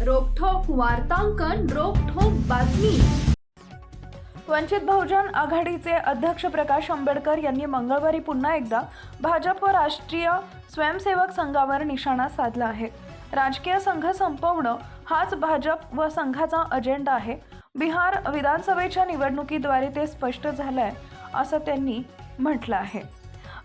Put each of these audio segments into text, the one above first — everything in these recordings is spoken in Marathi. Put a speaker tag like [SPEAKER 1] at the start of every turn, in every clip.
[SPEAKER 1] वार्तांकन रोखोक बातमी.
[SPEAKER 2] वंचित बहुजन आघाडीचे अध्यक्ष प्रकाश आंबेडकर यांनी मंगळवारी पुन्हा एकदा भाजप व राष्ट्रीय स्वयंसेवक संघावर निशाणा साधला आहे. राजकीय संघ संपवणं हाच भाजप व संघाचा अजेंडा आहे. बिहार विधानसभेच्या निवडणुकीद्वारे ते स्पष्ट झालंय असं त्यांनी म्हटलं आहे.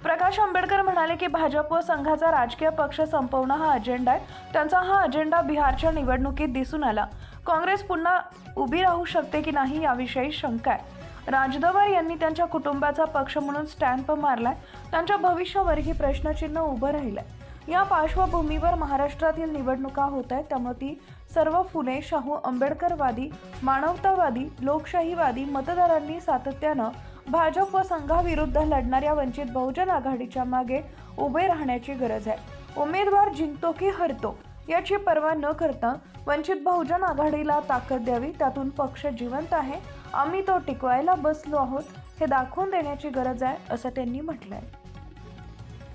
[SPEAKER 2] प्रकाश आंबेडकर म्हणाले की भाजप व संघाचा राजकीय पक्ष संपवणं हा अजेंडा आहे. त्यांचा हा अजेंडा बिहारच्या निवडणुकीत दिसून आला. काँग्रेस पुन्हा उभी राहू शकते की नाही याविषयी शंका आहे. राजदवार यांनी त्यांच्या कुटुंबाचा पक्ष म्हणून स्टॅम्प मारलाय. त्यांच्या भविष्यावरही प्रश्नचिन्ह उभं राहिलंय. या पार्श्वभूमीवर महाराष्ट्रातील निवडणुका होत आहेत. त्यामुळे ती सर्व फुले शाहू आंबेडकरवादी मानवतावादी लोकशाहीवादी मतदारांनी सातत्यानं भाजप व संघाविरुद्ध लढणाऱ्या वंचित बहुजन आघाडीच्या मागे उभे राहण्याची गरज आहे. उमेदवार जिंकतो की हरतो याची पर्वा न करता वंचित बहुजन आघाडीला ताकद द्यावी त्यातून पक्ष जिवंत आहे. आम्ही तो टिकवायला बसलो आहोत हे दाखवून देण्याची गरज आहे असं त्यांनी म्हटलंय.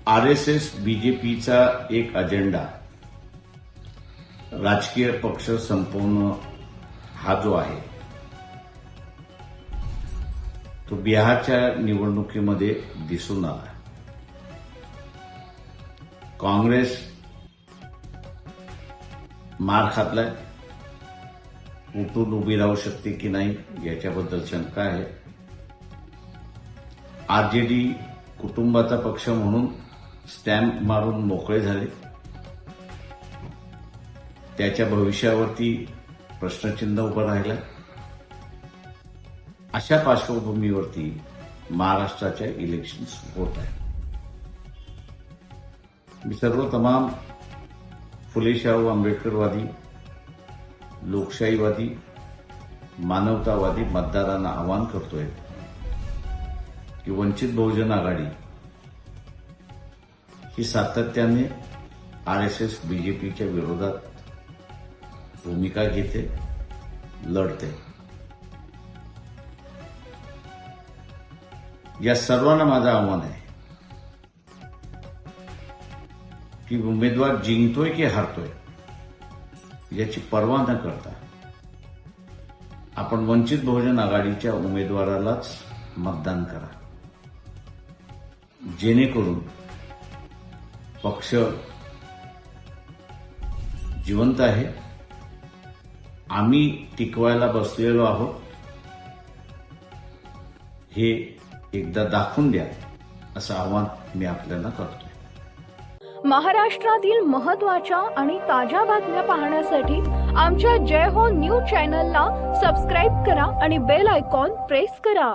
[SPEAKER 3] आर एस एस बीजेपीचा एक अजेंडा. राजकीय पक्ष संपवणं हा जो आहे तो बिहारच्या निवडणुकीमध्ये दिसून आला काँग्रेस मार खातलाय. उठून उभी राहू शकते की नाही याच्याबद्दल शंका आहे. आरजेडी कुटुंबाचा पक्ष म्हणून स्टॅम्प मारून मोकळे झाले. त्याच्या भविष्यावरती प्रश्नचिन्ह उभं राहिलं अशा पार्श्वभूमीवरती महाराष्ट्राच्या इलेक्शन्स होत आहे मी सर्व तमाम फुले शाहू आंबेडकरवादी लोकशाहीवादी मानवतावादी मतदारांना आवाहन करतोय की वंचित बहुजन आघाडी ही सातत्याने आर एस एस बीजेपीच्या विरोधात भूमिका घेते लढते. या सर्वांना माझं आव्हान आहे की उमेदवार जिंकतोय की हारतोय याची पर्वा न करता आपण वंचित बहुजन आघाडीच्या उमेदवारालाच मतदान करा. जेणेकरून पक्ष जिवंत आहे. आम्ही टिकवायला बसलेलो आहोत. हे एकदा दाखवून द्या. असं आव्हान मी आपल्याला करतो
[SPEAKER 1] महाराष्ट्रातील महत्त्वाच्या आणि ताज्या बातम्या पाहण्यासाठी आमच्या जय हो न्यूज चॅनलला सबस्क्राईब करा आणि बेल आयकॉन प्रेस करा.